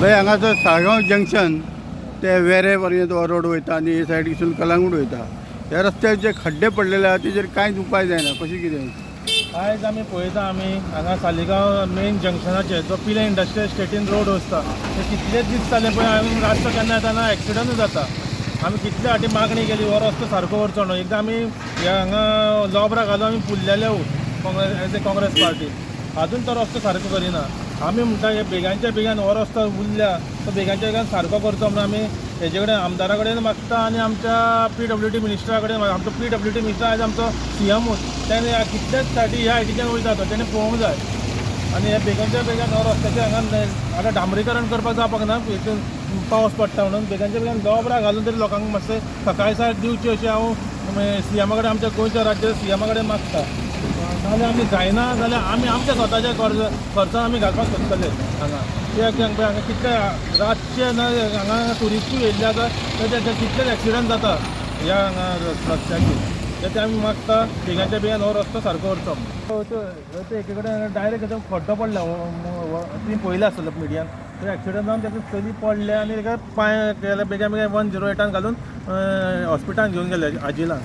भाई हांगासर साळगांव जंक्शन ते वेरे पर्यंत हो रोड वयता आनी हे सायडीसून कलांगूट वयता. ह्या रस्त्यार जे खड्डे पडलेले आहा तेजेर कांयच उपाय जायना. कशें कितें? आयज आमी पळयता आमी. हांगा सालिगांव मेन जंक्शनाचेर जो पिले इंडस्ट्रियल स्टेटीन रोड वचता ते कितलेच दीस जाले पळय हांवें रास्ता केन्ना येताना एक्सिडंटूय जाता. आमी कितले फाटी मागणी केली हो रस्तो सारको करचो न्हू. एकदां आमी ह्या हांगा लॉबरा घालून आमी फुल्लेले हो, Congress as a Congress party. आजून तो रस्तो सारको करिना. आमी म्हणटा हे बेगांच्या बेगान हो रस्तो उरल्या तो बेगांच्या बेगान सारको करचो म्हणून आमी हेजे कडेन आमदारा कडेन मागता आनी आमच्या पी डब्ल्यू डी मिनिस्टरा कडेन आमचो पी डब्ल्यू डी मिनिस्टर आयज आमचो सी एमूच तेणे कितलेच फाटी ह्या आयटीच्यान वयता तो तेणें पळोवंक जाय. आनी हे बेगांच्या बेगान हो रस्त्याचे हांगा आतां डांबरीकरण करपाक जावपाक ना पावस पडटा म्हणून. बेगांच्या बेगान दोबरा घालून तरी लोकांक मातशें सकाळी दिवची अशें हांव सीएमा कडेन आमच्या गोंयच्या राज्य सी एमा कडेन मागता. नाजाल्यार आमी जायना जाल्यार आमी आमच्या स्वताच्या खर्च खर्चान आमी घालपाक सोदतले हांगा. कित्याक हांगा कितले रातचे ना हांगा टुरिस्टूय येयल्ले आसा ते- कितलेच एक्सिडंट जाता ह्या हांगा रस्त्याचेर तर ते आमी मागता बेगांच्या बेगान हो रस्तो सारको करचो एके कडेन डायरेक्ट खड्डो पडला हो, हो, हो, तुमी पळयलें आसतलें मिडियान. तर एक्सिडंट जावन तेका चली पडले आनी तेका पांय केले बेगीन बेगीन वन झिरो एटान घालून हॉस्पिटलान घेवन गेले आजिलान